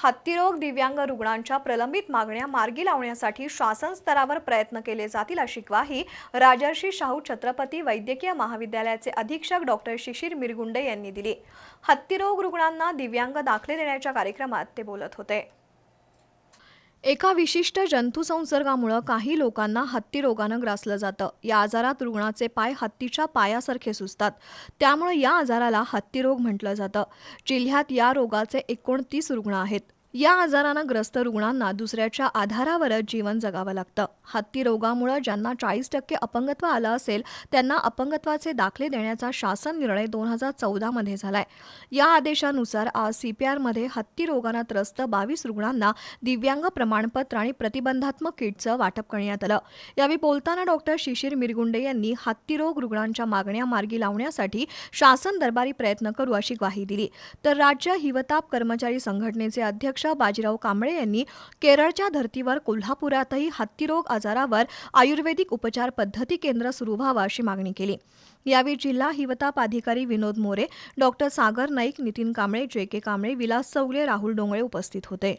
हत्तीरोग दिव्यांग रुग्णांच्या प्रलंबित मागण्या मार्गी लावण्यासाठी शासन स्तरावर प्रयत्न केले जातील अशी ग्वाही राजर्षी शाहू छत्रपती वैद्यकीय महाविद्यालयाचे अधीक्षक डॉक्टर शिशिर मिरगुंडे यांनी दिली. हत्तीरोग रुग्णांना दिव्यांग दाखले देण्याच्या कार्यक्रमात ते बोलत होते. एका विशिष्ट जंतुसंसर्गामुळं काही लोकांना हत्ती रोगानं ग्रासलं जातं. या आजारात रुग्णाचे पाय हत्तीच्या पायासारखे सुचतात त्यामुळे या आजाराला हत्ती रोग म्हटलं जातं. जिल्ह्यात या रोगाचे एकोणतीस रुग्ण आहेत. या आजारानं ग्रस्त रुग्णांना दुसऱ्याच्या आधारावरच जीवन जगावं लागतं. हत्ती रोगामुळे ज्यांना चाळीस टक्के अपंगत्व आलं असेल त्यांना अपंगत्वाचे दाखले देण्याचा शासन निर्णय दोन हजार चौदामध्ये झालाय. या आदेशानुसार आज सी पी आरमध्ये हत्ती रोगानं त्रस्त बावीस रुग्णांना दिव्यांग प्रमाणपत्र आणि प्रतिबंधात्मक किटचं वाटप करण्यात आलं. यावेळी बोलताना डॉक्टर शिशिर मिरगुंडे यांनी हत्तीरोग रुग्णांच्या मागण्या मार्गी लावण्यासाठी शासन दरबारी प्रयत्न करू अशी ग्वाही दिली. तर राज्य हिवताप कर्मचारी संघटनेचे अध्यक्ष अध्यक्ष बाजीराव कांबळे यांनी केरळच्या धर्तीवर कोल्हापुरातही हत्तीरोग आजारावर आयुर्वेदिक उपचार पद्धती केंद्र सुरू व्हावं अशी मागणी केली. यावेळी जिल्हा हिवताप अधिकारी Vinod More doctor Sagar Naik Nitin Kamble J K Kamble Vilas Chougale Rahul Dongale उपस्थित होते.